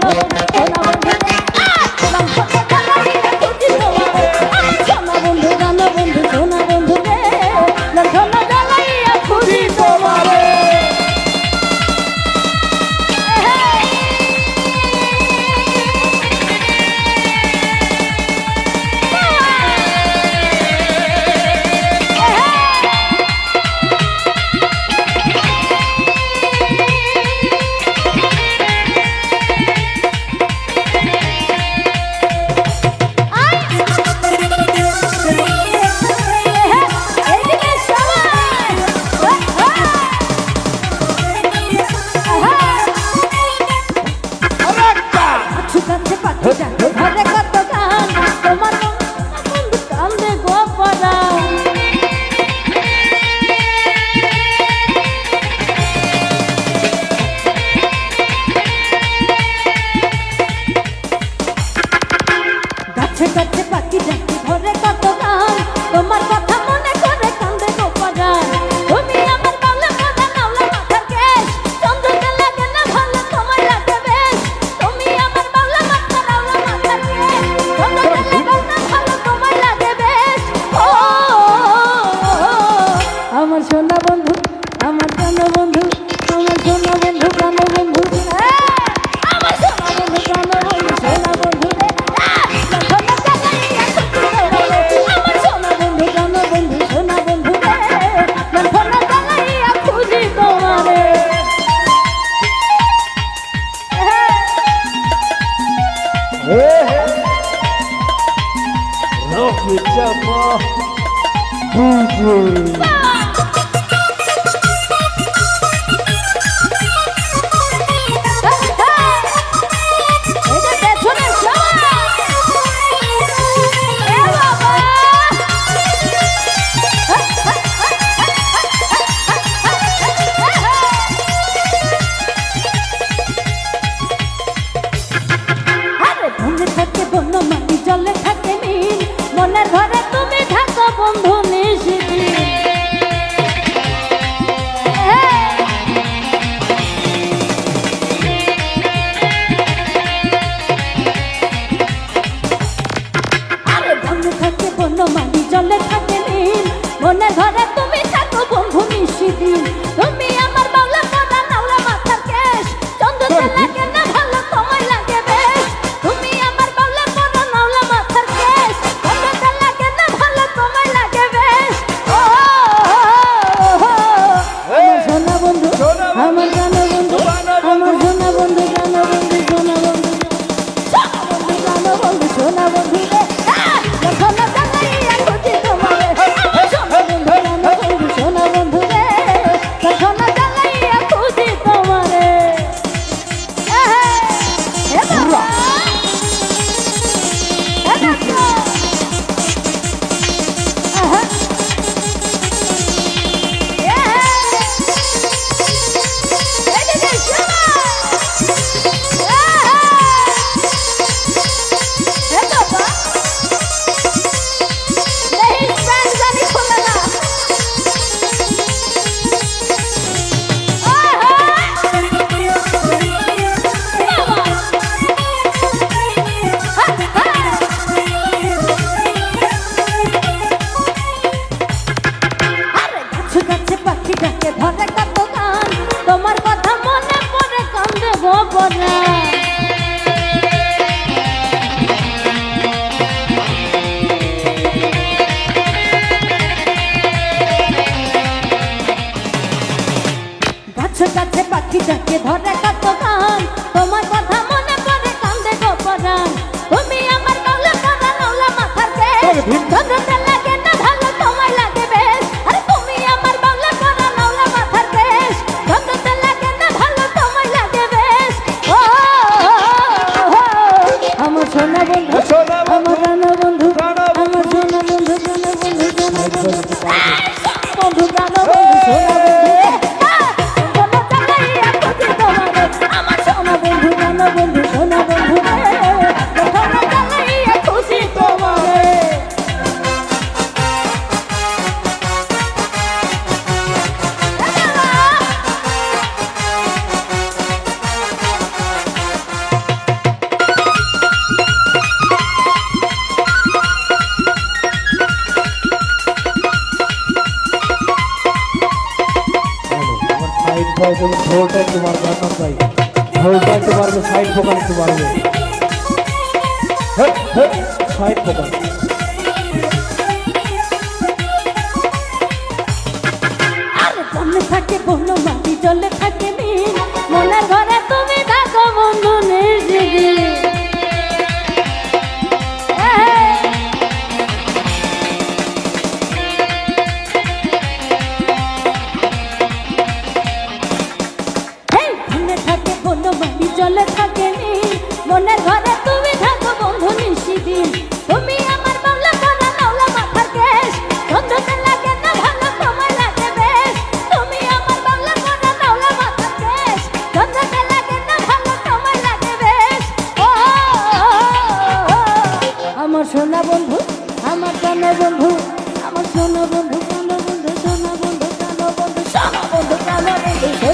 Hello. Rock me, Chapa. Boom, boom. 你说那问题 ভিন ধরনের ভালো তোমায় লাগে বেশ আরে তুমি আমার বাংলা করা নাওলা মাথার দেশ ধরনের লাগে না ভালো তোমায় লাগে বেশ আমার সোনা বন্ধু আমার রানা চাই তুমি ঢোলটা একটু মারবে এখন চাই ঢোলটা একটু মারবে, সাইড ফোকাল একটু মারবে। সাইড ফোকাল বন্ধু আমার জানো বন্ধু আমার শোনো বন্ধু কানো বন্ধু শোনো বন্ধু কানো বন্ধু শোনো বন্ধু কানো বন্ধু